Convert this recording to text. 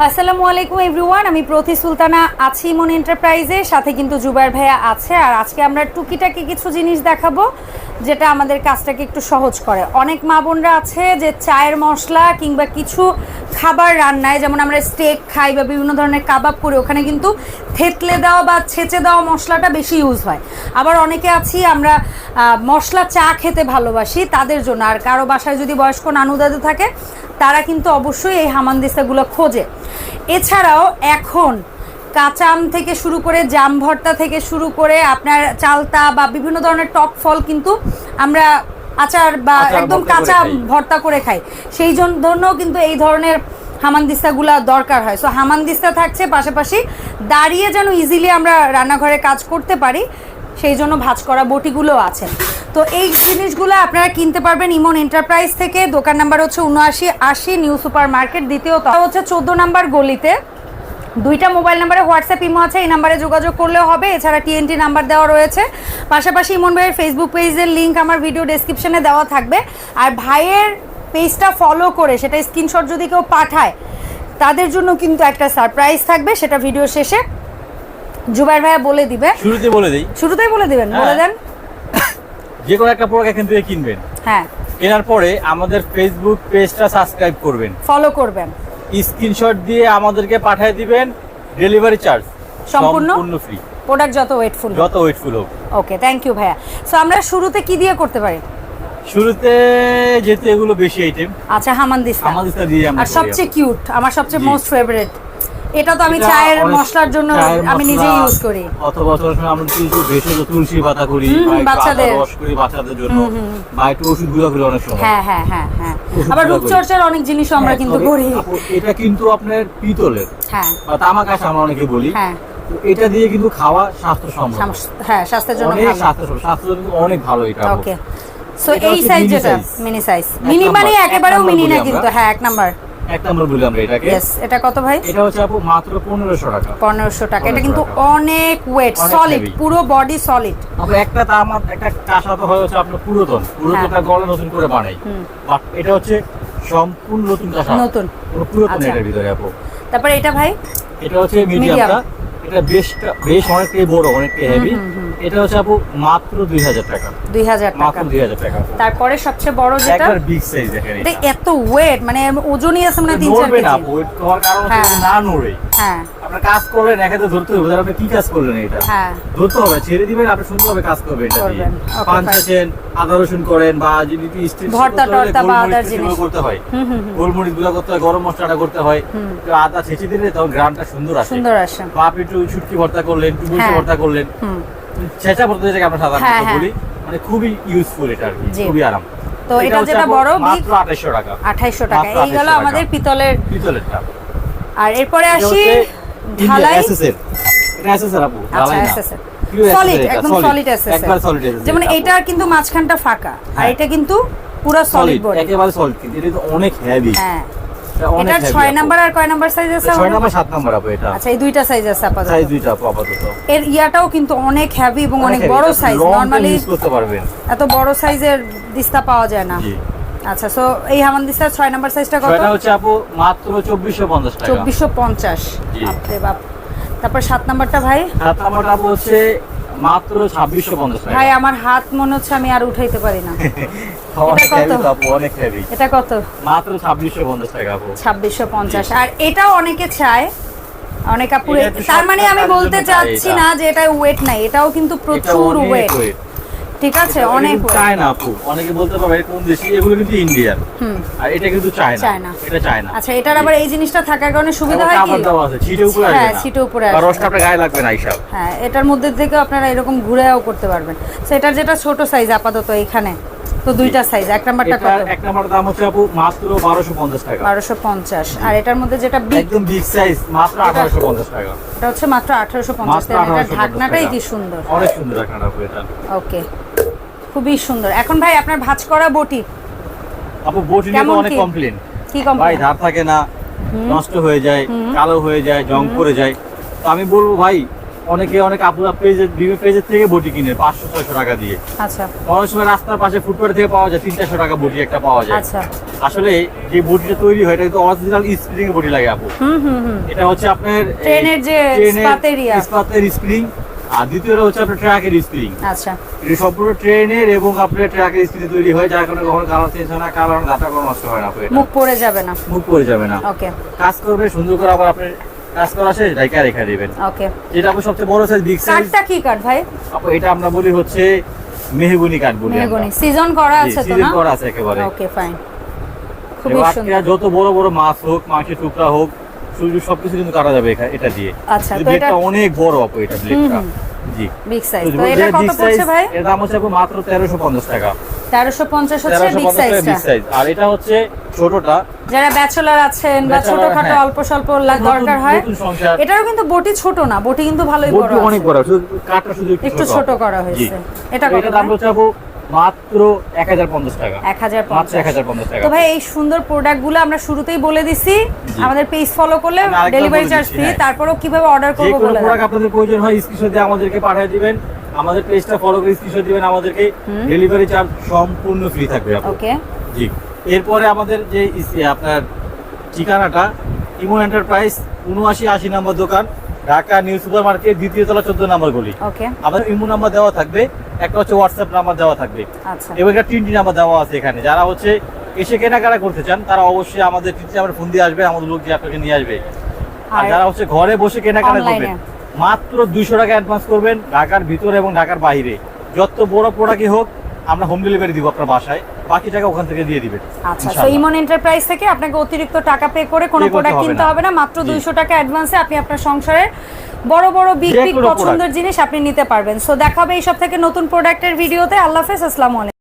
আসসালামু আলাইকুম এভরিওয়ান আমি প্রতি সুলতানা আছি মন এন্টারপ্রাইজে সাথে কিন্তু জুবাইর ভাইয়া আছে। আর আজকে আমরা টুকিটাকি কিছু জিনিস দেখাবো, যেটা আমাদের কাজটাকে একটু সহজ করে। অনেক মা বোনরা আছে যে চায়ের মশলা কিংবা কিছু খাবার রান্নায়, যেমন আমরা স্টেক খাই বা বিভিন্ন ধরনের কাবাব করি, ওখানে কিন্তু থেতলে দেওয়া বা ছেঁচে দেওয়া মশলাটা বেশি ইউজ হয়। আবার অনেকে আছি, আমরা মশলা চা খেতে ভালোবাসি তাদের জন্য। আর কারও বাসায় যদি বয়স্ক নানু দাদু থাকে, তারা কিন্তু অবশ্যই এই হামানদিস্তাগুলো খোঁজে। এছাড়াও এখন কাঁচা আম থেকে শুরু করে জাম ভর্তা থেকে শুরু করে আপনার চালতা বা বিভিন্ন ধরনের টক ফল কিন্তু আমরা আচার বা একদম কাঁচা ভর্তা করে খাই। সেই জন্য কিন্তু এই ধরনের হামানদিস্তাগুলা দরকার হয়। সো হামানদিস্তা থাকছে পাশাপাশি দাঁড়িয়ে যেন ইজিলি আমরা রান্নাঘরে কাজ করতে পারি সেই জন্য ভাজ করা বটিগুলো আছে। তো এই জিনিসগুলো আপনারা কিনতে পারবেন ইমন এন্টারপ্রাইজ থেকে। দোকান নাম্বার হচ্ছে উনআশি আশি নিউ সুপার মার্কেট দ্বিতীয় তলা। হচ্ছে চোদ্দ নাম্বার গলিতে। দুইটা মোবাইল নাম্বারে হোয়াটসঅ্যাপ ইমো আছে এই নাম্বারে যোগাযোগ করলেও হবে। এছাড়া টিএনটি নাম্বার দেওয়া রয়েছে। পাশাপাশি ইমন ভাইয়ের ফেসবুক পেজের লিঙ্ক আমার ভিডিও ডেসক্রিপশনে দেওয়া থাকবে। আর ভাইয়ের পেজটা ফলো করে সেটা স্ক্রিনশট যদি কেউ পাঠায় তাদের জন্য কিন্তু একটা সারপ্রাইজ থাকবে সেটা ভিডিও শেষে জুবাইর ভাইয়া বলে দিবে। শুরুতে বলে দিই। শুরুতেই বলে দিবেন বলে হ্যাঁ। দেন। যে কোনো একটা প্রোডাক্ট এখান থেকে কিনবেন। হ্যাঁ। কেনার পরে আমাদের ফেসবুক পেজটা সাবস্ক্রাইব করবেন। ফলো করবেন। স্ক্রিনশট দিয়ে আমাদেরকে পাঠিয়ে দিবেন ডেলিভারি চার্জ। সম্পূর্ণ? ফ্রি প্রোডাক্ট যত ওয়েটফুল যত ওয়েটফুল হোক। ওকে থ্যাংক ইউ ভাইয়া। সো আমরা শুরুতে কি দিয়ে করতে পারি? শুরুতে যেতে এগুলো বেশি আইটেম আচ্ছা হামানদিস্তা। আমাদের দিয়ে আমরা আর সবচেয়ে কিউট আমার সবচেয়ে মোস্ট ফেভারিট এটা তো আমি চায়ের মশলার জন্য আমি নিজেই ইউজ করি। অথবা সময় আমরা কিছু ভেষজ তুলসী পাতা করি বাচ্চাদের। রস করি বাচ্চাদের জন্য। বা একটু ওষুধগুলো করি অনেক সময়। হ্যাঁ হ্যাঁ হ্যাঁ হ্যাঁ। আবার। রূপচর্চার অনেক জিনিসও আমরা হ্যাঁ, কিন্তু করি। এটা কিন্তু আপনার পিতলের। হ্যাঁ। বা তামাক আশা আমরা অনেকে বলি। হ্যাঁ। এটা দিয়ে কিন্তু খাওয়া স্বাস্থ্যসম্মত। সামস- হ্যাঁ স্বাস্থ্যের জন্য অনেক ভালো। স্বাস্থ্য স্বাস্থ্যের জন্য অনেক ভালো এটা ওকে সো এই সাইজ যেটা মিনি সাইজ মিনি মানে একেবারেও মিনি না কিন্তু হ্যাঁ এক নাম্বার এক নম্বর বলি আমরা এটাকে এটা কত ভাই? এটা হচ্ছে আপু মাত্র পনেরোশো টাকা। পনেরোশো টাকা। এটা কিন্তু অনেক ওয়েট সলিড পুরো বডি সলিড আপু একটা তামাক একটা কাঁসা তো হচ্ছে আপনার পুরাতন। পুরাতনটা গড়ে নতুন করে বানাই। হ্যাঁ। বাট এটা হচ্ছে সম্পূর্ণ নতুন কাঁসা। নতুন। পুরো পুরাতন আচ্ছা। এটার ভিতরে আপু। তারপরে এটা ভাই? এটা হচ্ছে মিডিয়ামটা এটা বেশ বেশ অনেকটাই বড় অনেকটাই হেভি। এটা হচ্ছে আপু মাত্র দুই হাজার টাকা। দুই হাজার টাকা। মাত্র দুই হাজার টাকা। তারপরে সবচেয়ে বড় যেটা? বিগ সাইজ দেখেন এটা এত ওয়েট মানে ওজনই আছে মানে তিন চার নড়বে না ওয়েট হওয়ার কারণ হ্যাঁ। না নড়ে। হ্যাঁ। আপনার কাজ করলেন একাতে ধরতে হবে আপনি কি কাজ করলেন এটা? হ্যাঁ। ধরতে হবে ছেড়ে দিবেন আপনি সুন্দরভাবে কাজ করবেন এটা দিয়ে। পান. চাচ্ছেন আদা রসুন করেন বা যদি স্টিল ভর্তা টর্তা বা আদার জিনিস। করতে হয়। গোলমরিচগুলা করতে হয় গরম মশলাটা করতে হয়। তো আদা ছেঁচে দিলে তখন গ্রামটা সুন্দর আসে। সুন্দর আসে। বা আপনি একটু শুটকি ভর্তা করলেন বসে হ্যাঁ। ভর্তা করলেন। ছেঁচা ভর্তা যেটাকে আমরা সাধারণত হ্যাঁ। বলি মানে খুবই ইউজফুল এটা আর কি খুবই আরাম। তো এটা যেটা বড় বিগ মাত্র আঠাইশশো টাকা। আঠাইশশো টাকা। মাত্র এইগুলো 2800 আমাদের। পিতলের পিতলেরটা। আর এরপরে আসি ঢালাই? যেমন। এটা কিন্তু মাঝখানটা ফাঁকা আর হ্যাঁ। এটা কিন্তু পুরো সলিড বডি একেবারে সলিড কিন্তু এটা অনেক হেভি হ্যাঁ। এটা ছয় নাম্বার আর কয় নাম্বার সাইজ আছে ছয় আমাদের? নাম্বার সাত নাম্বার আপু এটা। আচ্ছা এই দুইটা সাইজ আছে আপাতত। সাইজ দুইটা আপু আপাতত। এর ইয়াটাও কিন্তু অনেক হেভি এবং অনেক বড় সাইজ নরমালি ইউজ করতে পারবেন। এত বড় সাইজের দিস্তা পাওয়া যায় না। জি। আচ্ছা সো এই হামান দিস্তার ছয় নাম্বার সাইজটা কত? ছয়টা হচ্ছে আপু মাত্র চব্বিশশো পঞ্চাশ টাকা। চব্বিশশো পঞ্চাশ। জি। বাপরে বাপ। তারপর সাত নাম্বারটা ভাই? সাত নাম্বারটা আপু হচ্ছে মাত্র ছাব্বিশশো পঞ্চাশ টাকা। ভাই আমার হাত মনে হচ্ছে আমি আর উঠাইতে পারি না। এটা কত? এটা মাত্র ছাব্বিশশো পঞ্চাশ টাকা আপু। ছাব্বিশশো পঞ্চাশ। আর এটাও অনেকে চায়। অনেক আপুরে তার মানে আমি বলতে চাচ্ছি না যে এটা ওয়েট নাই এটাও কিন্তু প্রচুর ওয়েট। ঠিক আছে? অনেক। চায়না আপু। অনেকে বলতে পারবে কোন দেশি এগুলো কিন্তু ইন্ডিয়ান। আর এটা কিন্তু চায়না। এটা চায়না। আচ্ছা এটার আবার এই জিনিসটা থাকার কারণে সুবিধা হয় কি? ছিটে উপরে আসবে হ্যাঁ। সিটে উপরে আসবে। রসটা আপনার গায়ে লাগবে না এইসব। হ্যাঁ এটার মধ্যে থেকে আপনারা এরকম ঘুরেও করতে পারবেন। সেটার যেটা ছোট সাইজ আপাতত এখানে তো দুইটা সাইজ এক নাম্বারটা কত? এক নাম্বার দাম হচ্ছে আপু মাত্র বারোশো পঞ্চাশ টাকা। বারোশো পঞ্চাশ। আর এটার মধ্যে যেটা বিগ একদম বিগ সাইজ মাত্র আঠারোশো পঞ্চাশ টাকা। এটা হচ্ছে মাত্র আঠারোশো পঞ্চাশ মাত্র এটার 1850 ঢাকনাটাই কি সুন্দর। অনেক সুন্দর একটা আপু এটা। ওকে খুবই সুন্দর। এখন ভাই আপনার ভাঁজ করা বটি? আপু বটি নিয়ে অনেক কি? কমপ্লেন ভাই ধার থাকে না নষ্ট হয়ে যায় কালো হয়ে যায় জং পড়ে যায়। তো আমি বলব ভাই অনেকে অনেক আপুরা পেজের বিভিন্ন পেজের থেকে বটি কিনে পাঁচশো ছয়শো টাকা দিয়ে। আচ্ছা। অনেক সময় রাস্তার পাশে ফুটপাথ থেকে পাওয়া যায় তিন চারশো টাকা বটি একটা পাওয়া যায়। আচ্ছা। আসলে যে বডিটা তৈরি হয় এটা কিন্তু অরিজিনাল স্প্রিং বডি লাগে আপু। হুম হুম হুম। এটা হচ্ছে আপনার ট্রেনের যে ইস্পাতের ইয়া। স্প্রিং আর দ্বিতীয়টা হচ্ছে আপনার ট্রাকের স্প্রিং আচ্ছা। এটা সম্পূর্ণ ট্রেনের এবং আপনার ট্রাকের স্প্রিং তৈরি হয় যার কারণে কখনো কালার চেঞ্জ হয় না কালার গাটা কোনো নষ্ট হয় না মুখ পড়ে যাবে না। মুখ পড়ে যাবে না। ওকে কাজ করবে সুন্দর করে আবার আপনি কাজ করা শেষ ডাইকা রেখে দিবেন ওকে যেটা আপু সবচেয়ে বড় সাইজ বিগ সাইজ কাঠটা কি কাঠ ভাই? আপু এটা আমরা বলি হচ্ছে মেহগুনি বলি। সিজন করা জি, আছে তো সিজন করা আছে একেবারে। ওকে ফাইন খুবই সুন্দর। যত বড় বড় মাছ হোক মাংসের টুকরা হোক সূর্য সবকিছু কিন্তু কাটা যাবে এটা দিয়ে। আচ্ছা, তো এটা- অনেক বড় আপু এটা ব্লেডটা জি। বিগ সাইজ তো তো এটা কত পড়ছে ভাই? এর দাম হচ্ছে মাত্র তেরোশো পঞ্চাশ টাকা। তেরোশো পঞ্চাশ হচ্ছে বিগ পঞ্চাশ টাকা সাইজটা বিগ সাইজ আর এটা হচ্ছে ছোটটা। যারা ব্যাচেলার আছেন বা ছোটখাটো হ্যাঁ। অল্প স্বল্প দরকার হয় এটারও কিন্তু বটি ছোট না বটি কিন্তু ভালোই বড় বডি অনেক বড় শুধু শুধু একটু ছোট। করা হয়েছে। এটা কত দাম হচ্ছে আপু মাত্র এক হাজার পঞ্চাশ টাকা। এক হাজার মাত্র পঞ্চাশ টাকা। তো ভাই এই সুন্দর প্রোডাক্টগুলো আমরা শুরুতেই বলে দিছি। আমাদের পেজ ফলো করলে ডেলিভারি চার্জ ফ্রি। তারপরেও কীভাবে অর্ডার করব বলে প্রোডাক্ট আপনাদের প্রয়োজন হয় স্ক্রিনশট দিয়ে আমাদেরকে পাঠিয়ে দিবেন। আমাদের পেজটা ফলো করে স্ক্রিনশট দিবেন আমাদেরকে। ডেলিভারি চার্জ সম্পূর্ণ ফ্রি থাকবে ওকে। জি। এরপরে আমাদের যে আপনার ঠিকানাটা ইমন এন্টারপ্রাইজ উনআশি আশি নম্বর দোকান ঢাকা নিউ সুপার মার্কেট দ্বিতীয় তলা চোদ্দ নম্বর গলি। আমাদের ইমো নাম্বার দেওয়া থাকবে। একটা হচ্ছে হোয়াটসঅ্যাপ নাম্বার দেওয়া থাকবে। আচ্ছা। এবং একটা তিনটি নাম্বার দেওয়া আছে এখানে। যারা হচ্ছে এসে কেনাকাটা করতে চান তারা অবশ্যই আমাদের তিনটি নাম্বার ফোন দিয়ে আসবে আমাদের লোক দিয়ে আপনাকে নিয়ে আসবে। আর যারা হচ্ছে ঘরে বসে কেনাকাটা করবেন মাত্র দুইশো টাকা অ্যাডভান্স করবেন ঢাকার ভিতরে এবং ঢাকার বাইরে। যত বড় প্রোডাক্টই হোক আমরা হোম ডেলিভারি দিব আপনার বাসায়। বাকি টাকা ওখান থেকে দিয়ে দিবেন আচ্ছা তো ইমন এন্টারপ্রাইজ থেকে আপনাকে অতিরিক্ত টাকা পে করে কোনো প্রোডাক্ট কিনতে হবে না মাত্র জি। দুইশো টাকা অ্যাডভান্সে আপনি আপনার সংসারের বড় বড় বিগ বিগ পছন্দের জিনিস আপনি নিতে পারবেন। সো দেখাবে এইসব থেকে নতুন প্রোডাক্টের ভিডিওতে আল্লাহ হাফেজ আসসালামু আলাইকুম।